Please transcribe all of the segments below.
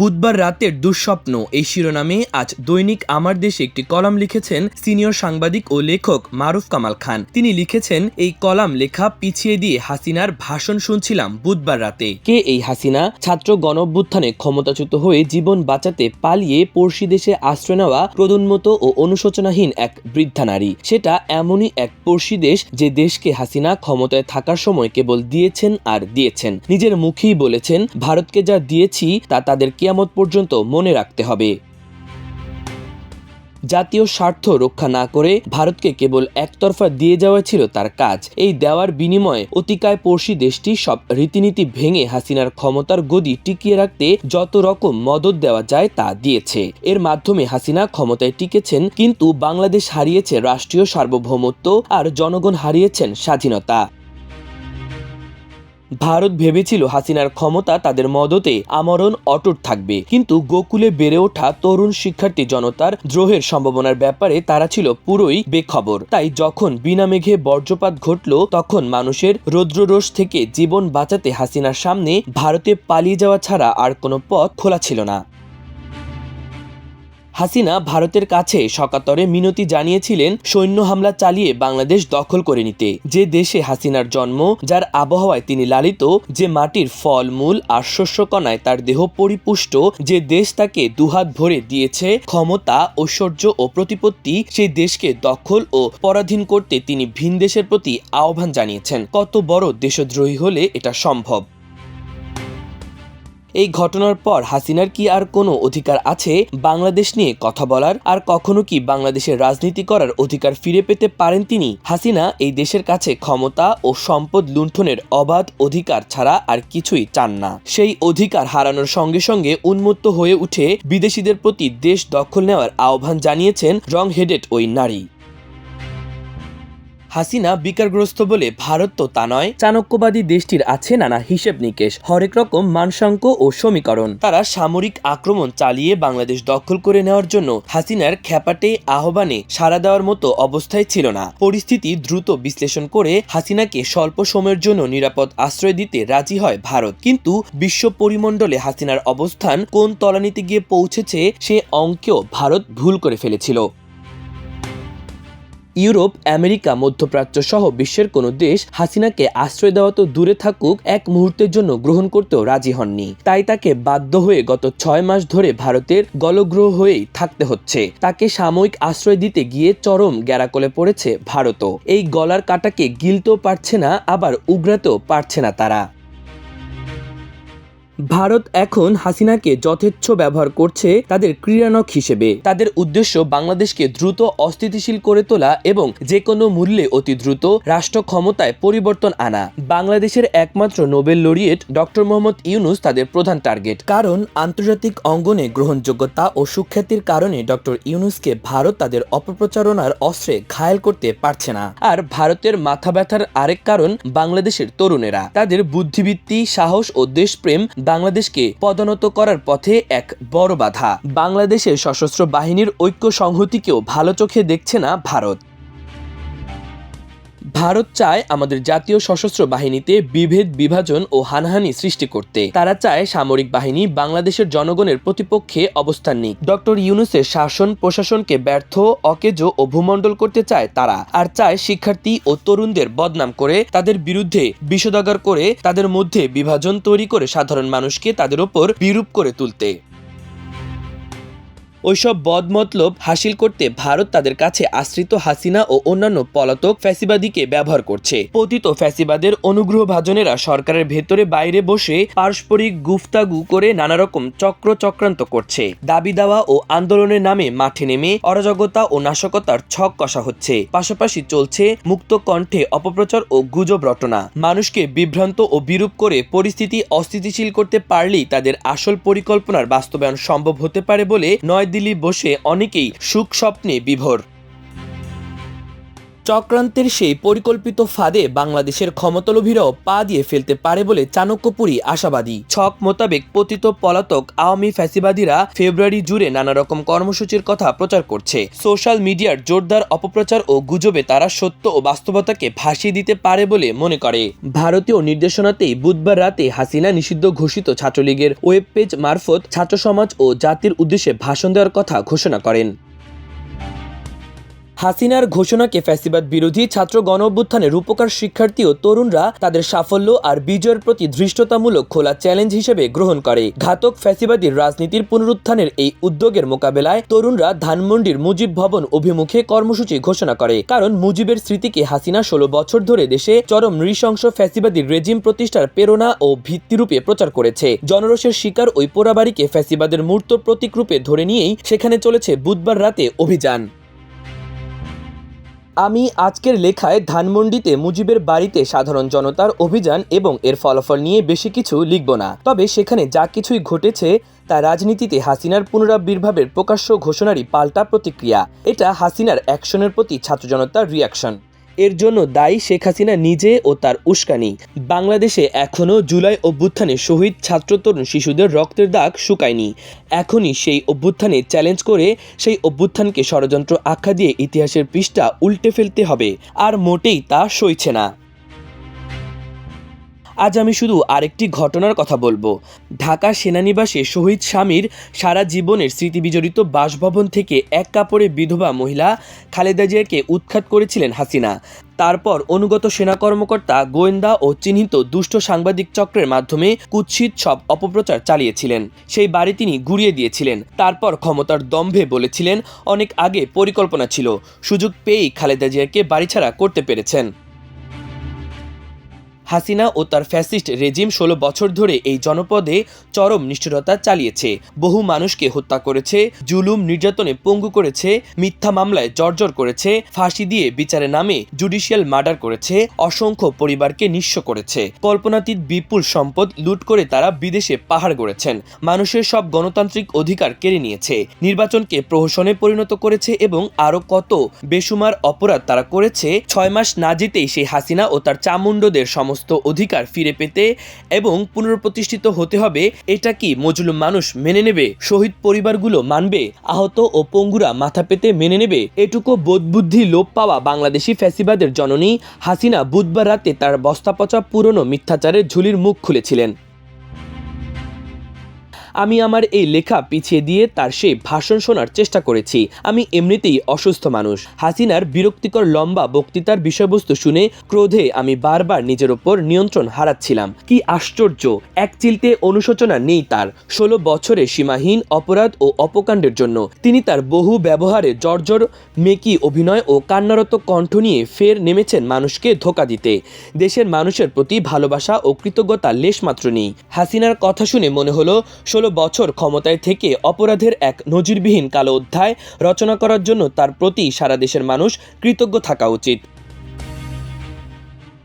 বুধবার রাতের দুঃস্বপ্ন। এই শিরোনামে আজ দৈনিক আমার দেশে একটি কলাম লিখেছেন সিনিয়র সাংবাদিক ও লেখক মারুফ কামাল খান। তিনি লিখেছেন, এই কলাম লেখা পিছিয়ে দিয়ে হাসিনার ভাষণ শুনছিলাম বুধবার রাতে। কে এই হাসিনা? ছাত্র গণঅভ্যুত্থানে ক্ষমতাচ্যুত হয়ে জীবন বাঁচাতে পালিয়ে পড়শি দেশে আশ্রয় নেওয়া প্রদোন্মত ও অনুশোচনাহীন এক বৃদ্ধা নারী। সেটা এমনই এক পড়শি দেশ যে দেশকে হাসিনা ক্ষমতায় থাকার সময় কেবল দিয়েছেন আর দিয়েছেন। নিজের মুখেই বলেছেন, ভারতকে যা দিয়েছি, তা তাদের কিয়ামত পর্যন্ত মনে রাখতে হবে। জাতীয় স্বার্থ রক্ষা না করে ভারতকে কেবল একতরফা দিয়ে যাওয়া ছিল তার কাজ। এই দেওয়ার বিনিময়ে অতিকায় পড়শি দেশটি সব রীতিনীতি ভেঙে হাসিনার ক্ষমতার গদি টিকিয়ে রাখতে যত রকম মদত দেওয়া যায় তা দিয়েছে। এর মাধ্যমে হাসিনা ক্ষমতায় টিকেছেন, কিন্তু বাংলাদেশ হারিয়েছে রাষ্ট্রীয় সার্বভৌমত্ব আর জনগণ হারিয়েছেন স্বাধীনতা। ভারত ভেবেছিল হাসিনার ক্ষমতা তাদের মদতে আমরণ অটুট থাকবে। কিন্তু গোকুলে বেড়ে ওঠা তরুণ শিক্ষার্থী জনতার দ্রোহের সম্ভাবনার ব্যাপারে তারা ছিল পুরোই বেখবর। তাই যখন বিনা মেঘে বর্জ্যপাত ঘটল, তখন মানুষের রৌদ্ররোষ থেকে জীবন বাঁচাতে হাসিনার সামনে ভারতে পালিয়ে যাওয়া ছাড়া আর কোনো পথ খোলা ছিল না। হাসিনা ভারতের কাছে সকাতরে মিনতি জানিয়েছিলেন সৈন্য হামলা চালিয়ে বাংলাদেশ দখল করে নিতে। যে দেশে হাসিনার জন্ম, যার আবহাওয়ায় তিনি লালিত, যে মাটির ফল, মূল আর শস্যকণায় তার দেহ পরিপুষ্ট, যে দেশ তাকে দুহাত ভরে দিয়েছে, ক্ষমতা, ঐশ্বর্য ও প্রতিপত্তি, সেই দেশকে দখল ও পরাধীন করতে তিনি ভিন দেশের প্রতি আহ্বান জানিয়েছেন। কত বড় দেশদ্রোহী হলে এটা সম্ভব? এই ঘটনার পর হাসিনার কি আর কোনো অধিকার আছে বাংলাদেশ নিয়ে কথা বলার? আর কখনো কি বাংলাদেশের রাজনীতি করার অধিকার ফিরে পেতে পারেন তিনি? হাসিনা এই দেশের কাছে ক্ষমতা ও সম্পদ লুণ্ঠনের অবাধ অধিকার ছাড়া আর কিছুই চান না। সেই অধিকার হারানোর সঙ্গে সঙ্গে উন্মুক্ত হয়ে উঠে বিদেশিদের প্রতি দেশ দখল নেওয়ার আহ্বান জানিয়েছেন রং হেডেড ওই নারী। হাসিনা বিকারগ্রস্ত বলে ভারত তো তা নয়। চাণক্যবাদী দেশটির আছে নানা হিসেব নিকেশ হরেক রকম মানসাঙ্ক ও সমীকরণ। তারা সামরিক আক্রমণ চালিয়ে বাংলাদেশ দখল করে নেওয়ার জন্য হাসিনার খ্যাপাটে আহ্বানে সাড়া দেওয়ার মতো অবস্থায় ছিল না। পরিস্থিতি দ্রুত বিশ্লেষণ করে হাসিনাকে স্বল্প সময়ের জন্য নিরাপদ আশ্রয় দিতে রাজি হয় ভারত। কিন্তু বিশ্ব পরিমণ্ডলে হাসিনার অবস্থান কোন তলানিতে গিয়ে পৌঁছেছে সে অঙ্কেও ভারত ভুল করে ফেলেছিল। ইউরোপ, আমেরিকা, মধ্যপ্রাচ্য সহ বিশ্বের কোনো দেশ হাসিনাকে আশ্রয় দেওয়া তো দূরে থাকুক, এক মুহূর্তের জন্য গ্রহণ করতেও রাজি হননি। তাই তাকে বাধ্য হয়ে গত ছয় মাস ধরে ভারতের গলগ্রহ হয়েই থাকতে হচ্ছে। তাকে সাময়িক আশ্রয় দিতে গিয়ে চরম গ্যারাকলে পড়েছে ভারতও। এই গলার কাটাকে গিলতেও পারছে না, আবার উগরাতেও পারছে না তারা। ভারত এখন হাসিনাকে যথেচ্ছ ব্যবহার করছে তাদের ক্রীড়ানক হিসেবে। তাদের উদ্দেশ্য বাংলাদেশকে দ্রুত, অস্থিতিশীল করে তোলা এবং যে কোনো মূল্যে অতি দ্রুত রাষ্ট্র ক্ষমতায় পরিবর্তন আনা। বাংলাদেশের একমাত্র Nobel laureate doctor Mohammad Yunus তাদের প্রধান টার্গেট। কারণ আন্তর্জাতিক অঙ্গনে গ্রহণযোগ্যতা ও সুখ্যাতির কারণে ডক্টর ইউনুসকে ভারত তাদের অপপ্রচারণার অস্ত্রে ঘায়েল করতে পারছে না। আর ভারতের মাথা ব্যথার আরেক কারণ বাংলাদেশের তরুণেরা। তাদের বুদ্ধিবৃত্তি, সাহস ও দেশপ্রেম বাংলাদেশকে পদোন্নত করার পথে এক বড় বাধা। বাংলাদেশের সশস্ত্র বাহিনীর ঐক্য সংহতিকেও ভালো চোখে দেখছে না ভারত। ভারত চায় আমাদের জাতীয় সশস্ত্র বাহিনীতে বিভেদ, বিভাজন ও হানাহানি সৃষ্টি করতে। তারা চায় সামরিক বাহিনী বাংলাদেশের জনগণের প্রতিপক্ষে অবস্থান নিক। ডক্টর ইউনুসের শাসন, প্রশাসনকে ব্যর্থ, অকেজো ও ভূমণ্ডল করতে চায় তারা, আর চায় শিক্ষার্থী ও তরুণদের বদনাম করে তাদের বিরুদ্ধে বিষোদাগার করে তাদের মধ্যে বিভাজন তৈরি করে সাধারণ মানুষকে তাদের ওপর বিরূপ করে তুলতে। ওইসব বদমতলব হাসিল করতে ভারত তাদের কাছে আশ্রিত হাসিনা ও অন্যান্য পলাতক ফ্যাসিবাদীকে ব্যবহার করছে। পতিত ফ্যাসিবাদের অনুগ্রহ ভাজনেরা সরকারের ভেতরে বাইরে বসে পারস্পরিক গুফতাগু করে নানা রকম চক্র চক্রান্ত করছে। দাবি দাওয়া ও আন্দোলনের নামে মাঠে নেমে অরাজকতা ও নাশকতার ছক কষা হচ্ছে। পাশাপাশি চলছে মুক্ত কণ্ঠে অপপ্রচার ও গুজব রটনা। মানুষকে বিভ্রান্ত ও বিরূপ করে পরিস্থিতি অস্থিতিশীল করতে পারলেই তাদের আসল পরিকল্পনার বাস্তবায়ন সম্ভব হতে পারে বলে নয় নয়াদিল্লি বসে অনেকেই সুখ স্বপ্নে বিভোর। চক্রান্তের সেই পরিকল্পিত ফাঁদে বাংলাদেশের ক্ষমতালোভীরাও পা দিয়ে ফেলতে পারে বলে চাণক্যপুরী আশাবাদী। ছক মোতাবেক পতিত পলাতক আওয়ামী ফ্যাসিবাদীরা ফেব্রুয়ারি জুড়ে নানা রকম কর্মসূচির কথা প্রচার করছে। সোশ্যাল মিডিয়ার জোরদার অপপ্রচার ও গুজবে তারা সত্য ও বাস্তবতাকে ভাসিয়ে দিতে পারে বলে মনে করে। ভারতীয় নির্দেশনাতেই বুধবার রাতে হাসিনা নিষিদ্ধ ঘোষিত ছাত্রলীগের ওয়েব পেজ মারফত ছাত্র সমাজ ও জাতির উদ্দেশ্যে ভাষণ দেওয়ার কথা ঘোষণা করেন। হাসিনার ঘোষণাকে ফ্যাসিবাদ বিরোধী ছাত্র গণ রূপকার শিক্ষার্থী ও তরুণরা তাদের সাফল্য আর বিজয়ের প্রতি ধৃষ্টতামূলক খোলা চ্যালেঞ্জ হিসেবে গ্রহণ করে। ঘাতক ফ্যাসিবাদীর রাজনীতির পুনরুত্থানের এই উদ্যোগের মোকাবেলায় তরুণরা ধানমন্ডির মুজিব ভবন অভিমুখে কর্মসূচি ঘোষণা করে। কারণ মুজিবের স্মৃতিকে হাসিনা ষোলো বছর ধরে দেশে চরম নৃশংস ফ্যাসিবাদী রেজিম প্রতিষ্ঠার প্রেরণা ও ভিত্তিরূপে প্রচার করেছে। জনরোষের শিকার ওই পোড়াবাড়িকে ফ্যাসিবাদের মূর্ত প্রতীকরূপে ধরে নিয়েই সেখানে চলেছে বুধবার রাতে অভিযান। আমি আজকের লেখায় ধানমন্ডিতে মুজিবের বাড়িতে সাধারণ জনতার অভিযান এবং এর ফলাফল নিয়ে বেশি কিছু লিখব না। তবে সেখানে যা কিছুই ঘটেছে তা রাজনীতিতে হাসিনার পুনরাবির্ভাবের প্রকাশ্য ঘোষণারই পাল্টা প্রতিক্রিয়া। এটা হাসিনার অ্যাকশনের প্রতি ছাত্র জনতার রিয়াকশন এর জন্য দায়ী শেখ হাসিনা নিজে ও তার উস্কানি। বাংলাদেশে এখনও জুলাই অভ্যুত্থানে শহীদ ছাত্র তরুণ শিশুদের রক্তের দাগ শুকায়নি। এখনই সেই অভ্যুত্থানে চ্যালেঞ্জ করে সেই অভ্যুত্থানকে ষড়যন্ত্র আখ্যা দিয়ে ইতিহাসের পৃষ্ঠা উল্টে ফেলতে হবে। আর মোটেই তা সইছে না। আজ আমি শুধু আরেকটি ঘটনার কথা বলব। ঢাকা সেনানিবাসে শহীদ স্বামীর সারা জীবনের স্মৃতিবিজড়িত বাসভবন থেকে এক কাপড়ে বিধবা মহিলা খালেদা জিয়াকে উৎখাত করেছিলেন হাসিনা। তারপর অনুগত সেনা কর্মকর্তা, গোয়েন্দা ও চিহ্নিত দুষ্ট সাংবাদিক চক্রের মাধ্যমে কুৎসিত সব অপপ্রচার চালিয়েছিলেন। সেই বাড়ি তিনি গুড়িয়ে দিয়েছিলেন। তারপর ক্ষমতার দম্ভে বলেছিলেন, অনেক আগে পরিকল্পনা ছিল। সুযোগ পেয়েই খালেদা জিয়াকে বাড়িছাড়া করতে পেরেছেন। হাসিনা ও তার ফ্যাসিস্ট রেজিম ষোলো বছর ধরে এই জনপদে চরম নিষ্ঠুরতা চালিয়েছে। বহু মানুষকে হত্যা করেছে, জুলুম নির্যাতনে পঙ্গু করেছে, মিথ্যা মামলায় জর্জর করেছে, ফাঁসি দিয়ে বিচারে নামে জুডিশিয়াল মার্ডার করেছে, অসংখ্য পরিবারকে নিঃস্ব করেছে। কল্পনাতীত বিপুল সম্পদ লুট করে তারা বিদেশে পাহাড় গড়েছেন। মানুষের সব গণতান্ত্রিক অধিকার কেড়ে নিয়েছে। নির্বাচনকে প্রহসনে পরিণত করেছে এবং আরও কত বেসুমার অপরাধ তারা করেছে, ছয় মাস না যেতেই সেই হাসিনা ও তার চামুণ্ডদের সমস্ত অধিকার ফিরে পেতে এবং পুনঃপ্রতিষ্ঠিত হতে হবে, এটা কি মজলুম মানুষ মেনে নেবে? শহীদ পরিবারগুলো মানবে? আহত ও পঙ্গুরা মাথা পেতে মেনে নেবে? এটুকু বোধবুদ্ধি লোপ পাওয়া বাংলাদেশি ফ্যাসিবাদের জননী হাসিনা বুধবার রাতে তার বস্তাপচা পুরনো মিথ্যাচারের ঝুলির মুখ খুলেছিলেন। আমি আমার এই লেখা পিছিয়ে দিয়ে তার সেই ভাষণ শোনার চেষ্টা করেছি। আমি এমনিতেই অসুস্থ মানুষ। হাসিনার বিরক্তিকর লম্বা বক্তৃতার বিষয়বস্তু শুনে ক্রোধে আমি বারবার নিজের ওপর নিয়ন্ত্রণ হারাচ্ছিলাম। কি আশ্চর্য! এক চিলতে অনুশোচনা নেই তার। ষোলো বছরে সীমাহীন অপরাধ ও অপকাণ্ডের জন্য তিনি তার বহু ব্যবহারে জর্জর, মেকি অভিনয় ও কান্নারত কণ্ঠ নিয়ে ফের নেমেছেন মানুষকে ধোকা দিতে। দেশের মানুষের প্রতি ভালোবাসা ও কৃতজ্ঞতা লেশমাত্র নেই। হাসিনার কথা শুনে মনে হলো ষোলো বছর ক্ষমতায় থেকে অপরাধের এক নজিরবিহীন কালো অধ্যায় রচনা করার জন্য তার প্রতি সারা দেশের মানুষ কৃতজ্ঞ থাকা উচিত।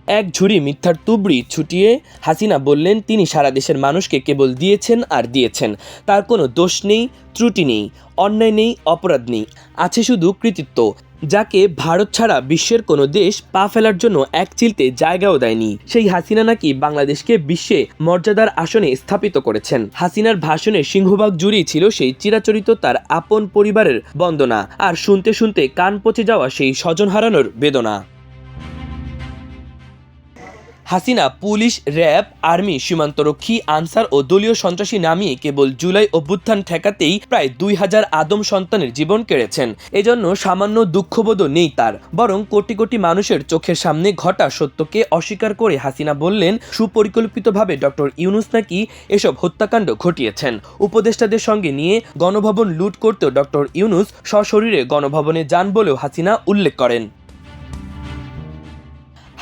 এক ঝুড়ি মিথ্যার তুবড়ি ছুটিয়ে হাসিনা বললেন, তিনি সারা দেশের মানুষকে কেবল দিয়েছেন আর দিয়েছেন। তার কোনো দোষ নেই, ত্রুটি নেই, অন্যায় নেই, অপরাধ নেই। আছে শুধু কৃতিত্ব, যাকে ভারত ছাড়া বিশ্বের কোনো দেশ পা ফেলার জন্য এক চিলতে জায়গাও দেয়নি। সেই হাসিনা নাকি বাংলাদেশকে বিশ্বে মর্যাদার আসনে স্থাপিত করেছেন। হাসিনার ভাষণে সিংহভাগ জুড়েই ছিল সেই চিরাচরিত তার আপন পরিবারের বন্দনা। আর শুনতে শুনতে কান পচে যাওয়া সেই স্বজন হারানোর বেদনা। হাসিনা, পুলিশ, র্যাব, আর্মি, সীমান্তরক্ষী, আনসার ও দলীয় সন্ত্রাসী নামিয়ে কেবল জুলাই অভ্যুত্থান ঠেকাতেই প্রায় দুই হাজার আদম সন্তানের জীবন কেড়েছেন। এজন্য সামান্য দুঃখবোধও নেই তার। বরং কোটি কোটি মানুষের চোখের সামনে ঘটা সত্যকে অস্বীকার করে হাসিনা বললেন, সুপরিকল্পিতভাবে ডক্টর ইউনুস নাকি এসব হত্যাকাণ্ড ঘটিয়েছেন। উপদেষ্টাদের সঙ্গে নিয়ে গণভবন লুট করতেও ডক্টর ইউনুস সশরীরে গণভবনে যান বলেও হাসিনা উল্লেখ করেন।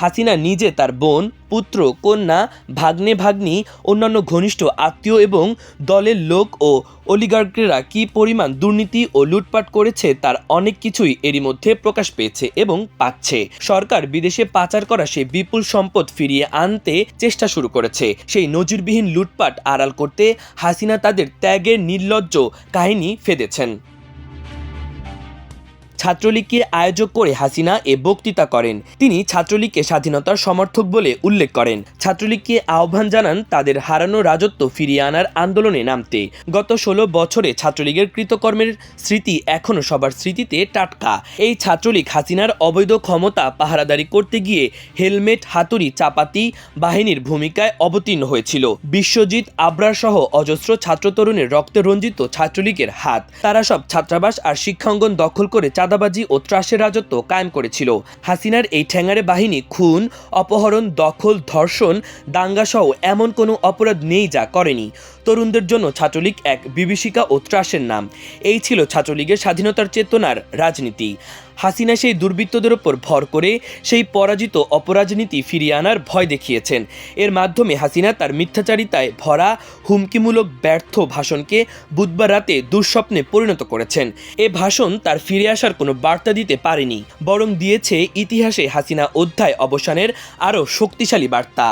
হাসিনা নিজে তার বোন, পুত্র, কন্যা, ভাগ্নে, ভাগ্নি, অন্যান্য ঘনিষ্ঠ আত্মীয় এবং দলের লোক ও অলিগার্করা কি পরিমাণ দুর্নীতি ও লুটপাট করেছে তার অনেক কিছুই এরই মধ্যে প্রকাশ পেয়েছে এবং পাচ্ছে। সরকার বিদেশে পাচার করা সেই বিপুল সম্পদ ফিরিয়ে আনতে চেষ্টা শুরু করেছে। সেই নজিরবিহীন লুটপাট আড়াল করতে হাসিনা তাদের ত্যাগের নির্লজ্জ কাহিনী ফেদেছেন। ছাত্রলীগকে আয়োজক করে হাসিনা এ বক্তৃতা করেন। তিনি ছাত্রলীগকে স্বাধীনতার সমর্থক বলে উল্লেখ করেন। ছাত্রলীগকে আহ্বান জানান তাদের হারানো রাজত্ব ফিরিয়ে আনার আন্দোলনে নামতে। গত ষোলো বছরে ছাত্রলীগের কৃতকর্মের স্মৃতি এখনও সবার স্মৃতিতে টাটকা। এই ছাত্রলীগ হাসিনার অবৈধ ক্ষমতা পাহারাদারি করতে গিয়ে হেলমেট, হাতুড়ি, চাপাতি বাহিনীর ভূমিকায় অবতীর্ণ হয়েছিল। বিশ্বজিৎ আবরার সহ অজস্র ছাত্র তরুণের রক্তে রঞ্জিত ছাত্রলীগের হাত। তারা সব ছাত্রাবাস আর শিক্ষাঙ্গন দখল করে চাঁদাবাজি ও ত্রাসের রাজত্ব কায়েম করেছিল। হাসিনার এই ঠ্যাঙারে বাহিনী খুন, অপহরণ, দখল, ধর্ষণ, দাঙ্গাসহ এমন কোনো অপরাধ নেই যা করেনি। তরুণদের জন্য ছাত্রলীগ এক বিভীষিকা ও ত্রাসের নাম। এই ছিল ছাত্রলীগের স্বাধীনতার চেতনার রাজনীতি। হাসিনা সেই দুর্বৃত্তদের ওপর ভর করে সেই পরাজিত অপরাজনীতি ফিরিয়ে আনার ভয় দেখিয়েছেন। এর মাধ্যমে হাসিনা তার মিথ্যাচারিতায় ভরা, হুমকিমূলক, ব্যর্থ ভাষণকে বুধবার রাতে দুঃস্বপ্নে পরিণত করেছেন। এ ভাষণ তার ফিরে আসার কোনো বার্তা দিতে পারেনি, বরং দিয়েছে ইতিহাসে হাসিনা অধ্যায় অবসানের আরও শক্তিশালী বার্তা।